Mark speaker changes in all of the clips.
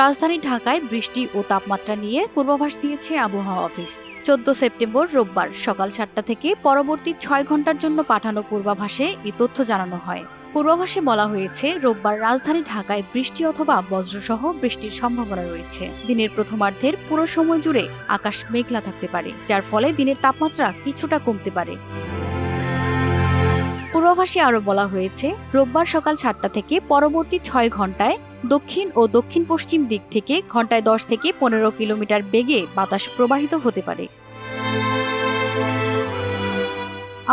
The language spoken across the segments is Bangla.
Speaker 1: রাজধানী ঢাকায় বৃষ্টি ও তাপমাত্রা নিয়ে পূর্বাভাস দিয়েছে আবহাওয়া অফিস। চোদ্দ সেপ্টেম্বর রোববার সকাল সাতটা থেকে পরবর্তী ছয় ঘণ্টার জন্য পাঠানো পূর্বাভাসে এই তথ্য জানানো হয়। পূর্বাভাসে বলা হয়েছে, রোববার রাজধানী ঢাকায় বৃষ্টি অথবা বজ্রসহ বৃষ্টির সম্ভাবনা রয়েছে। দিনের প্রথমার্ধের পুরো সময় জুড়ে আকাশ মেঘলা থাকতে পারে, যার ফলে দিনের তাপমাত্রা কিছুটা কমতে পারে। পূর্বাভাসে আরও বলা হয়েছে, রোববার সকাল সাতটা থেকে পরবর্তী ছয় ঘন্টায় দক্ষিণ ও দক্ষিণ পশ্চিম দিক থেকে ঘন্টায় দশ থেকে পনেরো কিলোমিটার বেগে বাতাস প্রবাহিত হতে পারে।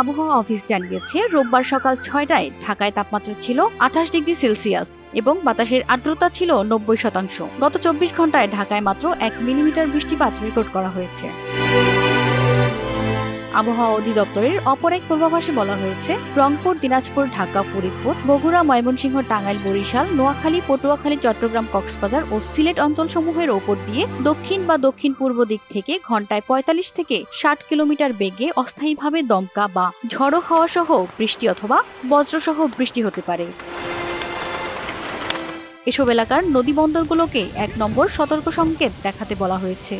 Speaker 1: আবহাওয়া অফিস জানিয়েছে, রোববার সকাল ছয়টায় ঢাকায় তাপমাত্রা ছিল আঠাশ ডিগ্রি সেলসিয়াস এবং বাতাসের আর্দ্রতা ছিল নব্বই শতাংশ। গত চব্বিশ ঘন্টায় ঢাকায় মাত্র এক মিলিমিটার বৃষ্টিপাত রেকর্ড করা হয়েছে। আবহাওয়া অধিদপ্তরের অপর এক পূর্বাভাসে বলা হয়েছে, রংপুর, দিনাজপুর, ঢাকা, ফরিদপুর, বগুড়া, ময়মনসিংহ, টাঙ্গাইল, বরিশাল, নোয়াখালী, পটুয়াখালী, চট্টগ্রাম, কক্সবাজার ও সিলেট অঞ্চলসমূহের ওপর দিয়ে দক্ষিণ বা দক্ষিণ পূর্ব দিক থেকে ঘন্টায় পঁয়তাল্লিশ থেকে ষাট কিলোমিটার বেগে অস্থায়ীভাবে দমকা বা ঝড়ো হাওয়া সহ বৃষ্টি অথবা বজ্রসহ বৃষ্টি হতে পারে। এসব এলাকার নদী বন্দরগুলোকে এক নম্বর সতর্ক সংকেত দেখাতে বলা হয়েছে।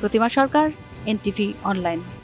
Speaker 1: প্রতিমা সরকার NTV Online.